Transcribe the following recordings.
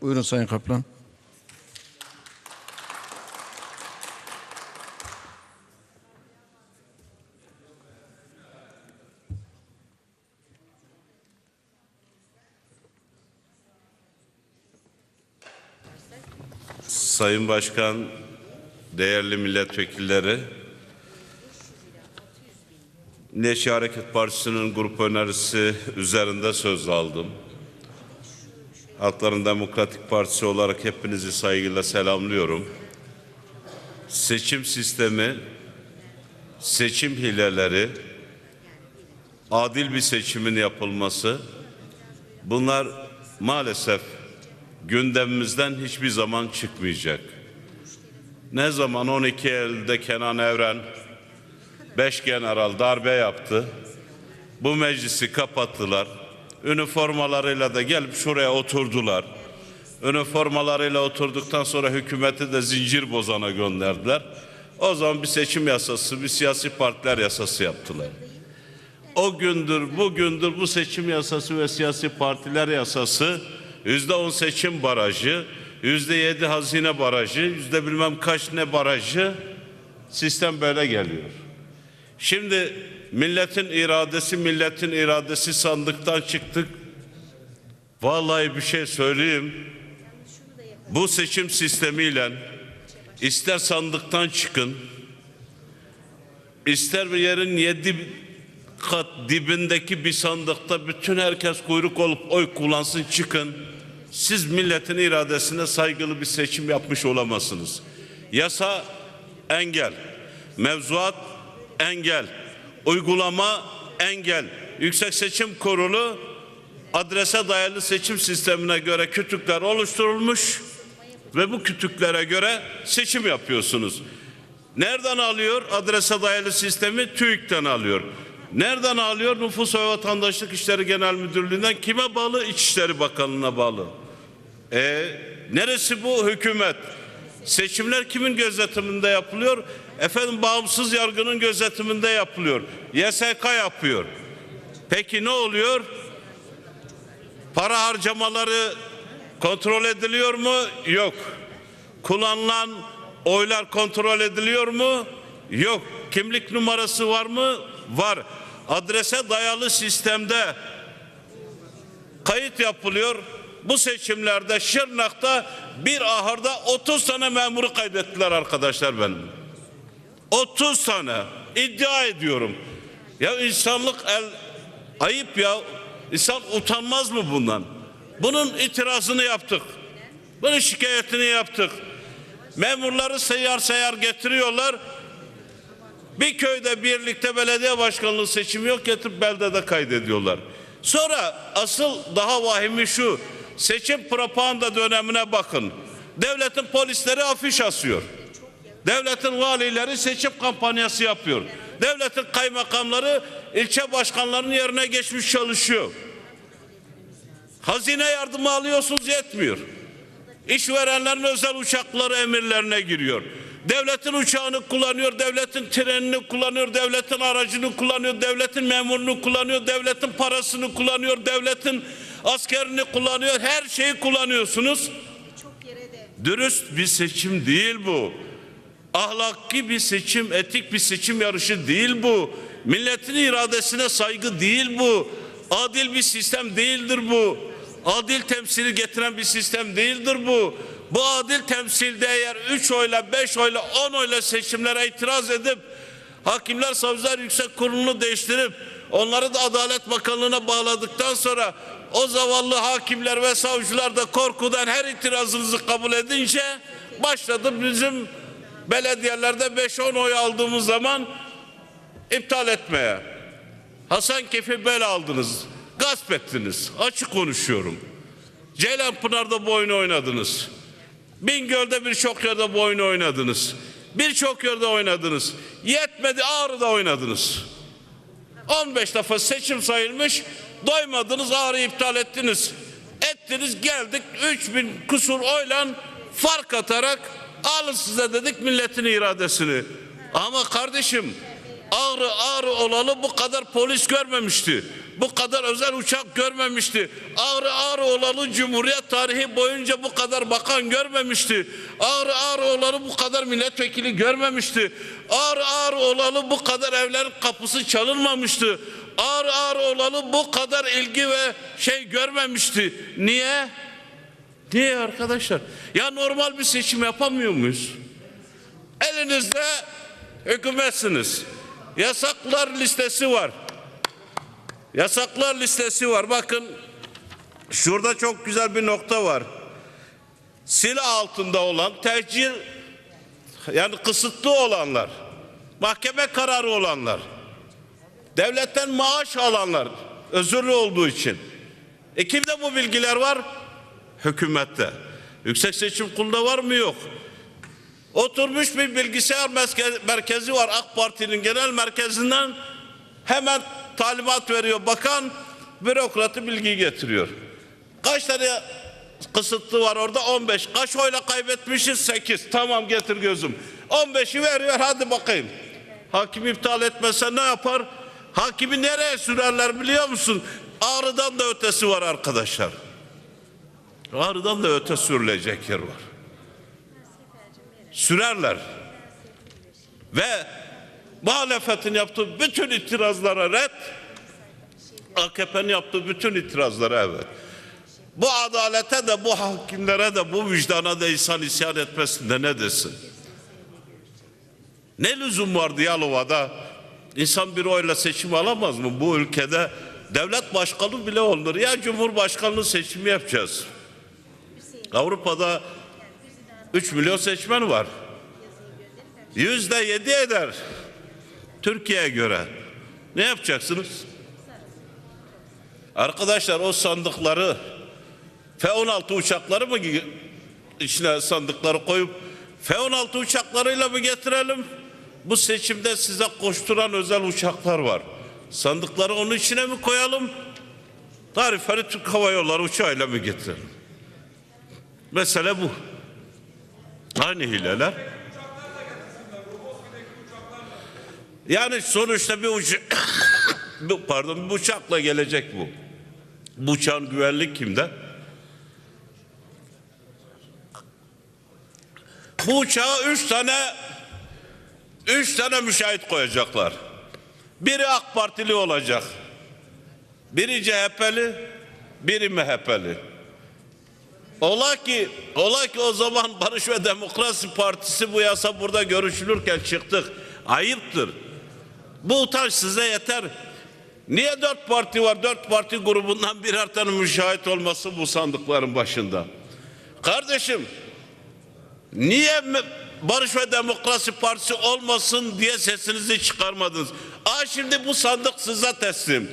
Buyurun Sayın Kaplan. Sayın Başkan, değerli milletvekilleri, Milliyetçi Hareket Partisi'nin grup önerisi üzerinde söz aldım. Halkların Demokratik Partisi olarak hepinizi saygıyla selamlıyorum. Seçim sistemi, seçim hileleri, adil bir seçimin yapılması, bunlar maalesef gündemimizden hiçbir zaman çıkmayacak. Ne zaman 12 Eylül'de Kenan Evren 5 general darbe yaptı. Bu meclisi kapattılar. Üniformalarıyla da gelip şuraya oturdular. Üniformalarıyla oturduktan sonra hükümeti de zincir bozana gönderdiler. O zaman bir seçim yasası, bir siyasi partiler yasası yaptılar. O gündür, bugündür bu seçim yasası ve siyasi partiler yasası yüzde on seçim barajı, yüzde yedi hazine barajı, yüzde bilmem kaç ne barajı sistem böyle geliyor. Şimdi milletin iradesi, milletin iradesi sandıktan çıktık. Vallahi bir şey söyleyeyim. Bu seçim sistemiyle ister sandıktan çıkın, ister bir yerin yedi kat dibindeki bir sandıkta bütün herkes kuyruk olup oy kullansın çıkın. Siz milletin iradesine saygılı bir seçim yapmış olamazsınız. Yasa engel, mevzuat engel, uygulama engel. Yüksek Seçim Kurulu adrese dayalı seçim sistemine göre kütükler oluşturulmuş ve bu kütüklere göre seçim yapıyorsunuz. Nereden alıyor adrese dayalı sistemi? TÜİK'ten alıyor. Nereden alıyor? Nüfus ve Vatandaşlık İşleri Genel Müdürlüğü'nden kime bağlı? İçişleri Bakanlığı'na bağlı. E neresi bu hükümet? Seçimler kimin gözetiminde yapılıyor? Efendim bağımsız yargının gözetiminde yapılıyor. YSK yapıyor. Peki ne oluyor? Para harcamaları kontrol ediliyor mu? Yok. Kullanılan oylar kontrol ediliyor mu? Yok. Kimlik numarası var mı? Var. Adrese dayalı sistemde kayıt yapılıyor. Bu seçimlerde Şırnak'ta bir ahırda 30 tane memuru kaybettiler arkadaşlar benim. 30 tane iddia ediyorum. Ya insanlık el ayıp ya. İnsan utanmaz mı bundan? Bunun itirazını yaptık. Bunun şikayetini yaptık. Memurları seyyar seyyar getiriyorlar. Bir köyde birlikte belediye başkanlığı seçimi yok getirip beldede kaydediyorlar. Sonra asıl daha vahimi şu. Seçim propaganda dönemine bakın. Devletin polisleri afiş asıyor. Devletin valileri seçim kampanyası yapıyor. Devletin kaymakamları ilçe başkanlarının yerine geçmiş çalışıyor. Hazine yardımı alıyorsunuz yetmiyor. İşverenlerin özel uçakları emirlerine giriyor. Devletin uçağını kullanıyor, devletin trenini kullanıyor, devletin aracını kullanıyor, devletin memurunu kullanıyor, devletin parasını kullanıyor, devletin askerini kullanıyor, her şeyi kullanıyorsunuz. Dürüst bir seçim değil bu. Ahlaki bir seçim, etik bir seçim yarışı değil bu. Milletin iradesine saygı değil bu. Adil bir sistem değildir bu. Adil temsili getiren bir sistem değildir bu. Bu adil temsilde eğer 3 oyla, 5 oyla, 10 oyla seçimlere itiraz edip Hakimler Savcılar Yüksek Kurulu'nu değiştirip onları da Adalet Bakanlığı'na bağladıktan sonra o zavallı hakimler ve savcılar da korkudan her itirazınızı kabul edince başladı bizim belediyelerde 5-10 oy aldığımız zaman iptal etmeye. Hasan Kefi böyle aldınız. Gasp ettiniz. Açık konuşuyorum. Ceylanpınar'da bu oyunu oynadınız. Bingöl'de birçok yerde bu oynadınız. Birçok yerde oynadınız. Yetmedi Ağrı'da oynadınız. 15 defa seçim sayılmış. Doymadınız Ağrı'yı iptal ettiniz. Ettiniz geldik 3000 kusur oyla fark atarak alın size dedik milletin iradesini. Ama kardeşim Ağrı Ağrı olalı bu kadar polis görmemişti. Bu kadar özel uçak görmemişti. Ağrı Ağrı olalı Cumhuriyet tarihi boyunca bu kadar bakan görmemişti. Ağrı Ağrı olalı bu kadar milletvekili görmemişti. Ağrı Ağrı olalı bu kadar evlerin kapısı çalınmamıştı. Ağrı Ağrı olalı bu kadar ilgi ve şey görmemişti. Niye? Niye arkadaşlar? Ya normal bir seçim yapamıyor muyuz? Elinizde hükümetsiniz. Yasaklar listesi var. Yasaklar listesi var. Bakın şurada çok güzel bir nokta var. Silah altında olan tehcir yani kısıtlı olanlar, mahkeme kararı olanlar, devletten maaş alanlar özürlü olduğu için. E kimde bu bilgiler var? Hükümette. Yüksek Seçim Kurulu'nda var mı? Yok. Oturmuş bir bilgisayar merke- merkezi var AK Parti'nin genel merkezinden hemen talimat veriyor bakan bürokratı bilgi getiriyor. Kaç tane kısıtlı var orada 15. Kaç oyla kaybetmişiz 8. Tamam getir gözüm. 15'i veriyor hadi bakayım. Hakim iptal etmese ne yapar? Hakimi nereye sürerler biliyor musun? Ağrı'dan da ötesi var arkadaşlar. Ağrı'dan da öte sürülecek yer var sürerler. Ve muhalefetin yaptığı bütün itirazlara red, AKP'nin yaptığı bütün itirazlara evet. Bu adalete de, bu hakimlere de, bu vicdana da insan isyan etmesinde ne desin? Ne lüzum vardı Yalova'da? İnsan bir oyla seçim alamaz mı? Bu ülkede devlet başkanı bile olur. Ya cumhurbaşkanlığı seçimi yapacağız. Avrupa'da 3 milyon seçmen var. Yüzde yedi eder. Türkiye'ye göre. Ne yapacaksınız? Arkadaşlar o sandıkları F-16 uçakları mı içine sandıkları koyup F-16 uçaklarıyla mı getirelim? Bu seçimde size koşturan özel uçaklar var. Sandıkları onun içine mi koyalım? Tarifeli Türk Hava Yolları uçağıyla mı getirelim? Mesele bu. Aynı hileler. Yani sonuçta bir uç pardon bir uçakla gelecek bu. Bu uçağın güvenlik kimde? Bu uçağa üç tane üç tane müşahit koyacaklar. Biri AK Partili olacak. Biri CHP'li, biri MHP'li. Ola ki, ola ki o zaman Barış ve Demokrasi Partisi bu yasa burada görüşülürken çıktık. Ayıptır. Bu utanç size yeter. Niye dört parti var? Dört parti grubundan birer tane müşahit olması bu sandıkların başında. Kardeşim, niye Barış ve Demokrasi Partisi olmasın diye sesinizi çıkarmadınız? Aa şimdi bu sandık size teslim.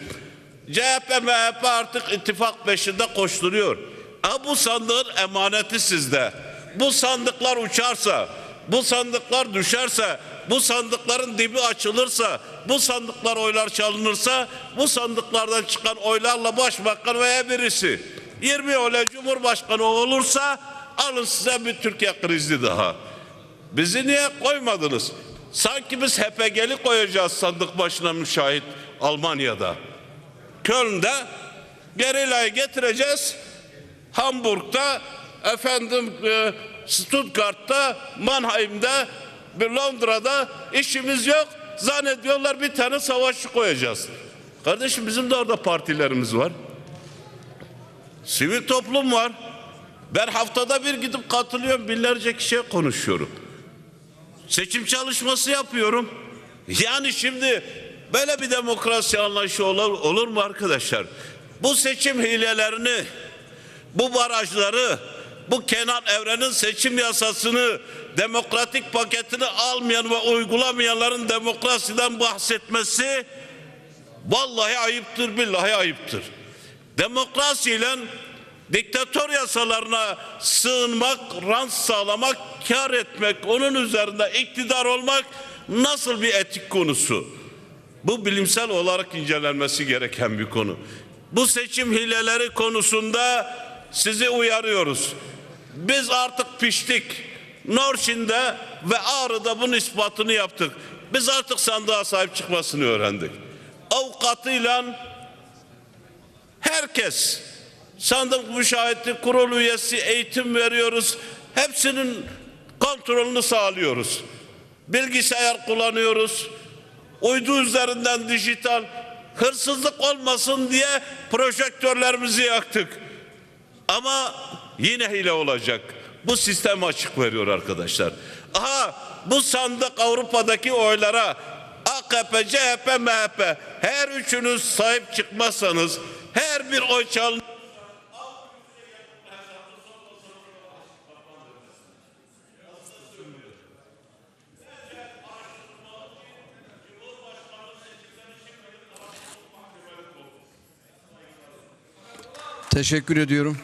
CHP, MHP artık ittifak peşinde koşturuyor. Aa bu sandığın emaneti sizde. Bu sandıklar uçarsa, bu sandıklar düşerse, bu sandıkların dibi açılırsa, bu sandıklar oylar çalınırsa, bu sandıklardan çıkan oylarla başbakan veya birisi 20 oyla cumhurbaşkanı olursa alın size bir Türkiye krizi daha. Bizi niye koymadınız? Sanki biz HPG'li koyacağız sandık başına müşahit Almanya'da. Köln'de gerilayı getireceğiz. Hamburg'da efendim e, Stuttgart'ta Mannheim'de Londra'da işimiz yok. Zannediyorlar bir tane savaşçı koyacağız. Kardeşim bizim de orada partilerimiz var. Sivil toplum var. Ben haftada bir gidip katılıyorum binlerce kişiye konuşuyorum. Seçim çalışması yapıyorum. Yani şimdi böyle bir demokrasi anlayışı olur, olur mu arkadaşlar? Bu seçim hilelerini, bu barajları, bu Kenan Evren'in seçim yasasını, demokratik paketini almayan ve uygulamayanların demokrasiden bahsetmesi vallahi ayıptır, billahi ayıptır. Demokrasiyle diktatör yasalarına sığınmak, rant sağlamak, kar etmek, onun üzerinde iktidar olmak nasıl bir etik konusu? Bu bilimsel olarak incelenmesi gereken bir konu. Bu seçim hileleri konusunda sizi uyarıyoruz. Biz artık piştik. Norşin'de ve Ağrı'da bunun ispatını yaptık. Biz artık sandığa sahip çıkmasını öğrendik. Avukatıyla herkes sandık müşahitlik kurulu üyesi eğitim veriyoruz. Hepsinin kontrolünü sağlıyoruz. Bilgisayar kullanıyoruz. Uydu üzerinden dijital hırsızlık olmasın diye projektörlerimizi yaktık. Ama yine hile olacak. Bu sistem açık veriyor arkadaşlar. Aha bu sandık Avrupa'daki oylara AKP, CHP, MHP her üçünüz sahip çıkmazsanız her bir oy çalın Teşekkür ediyorum.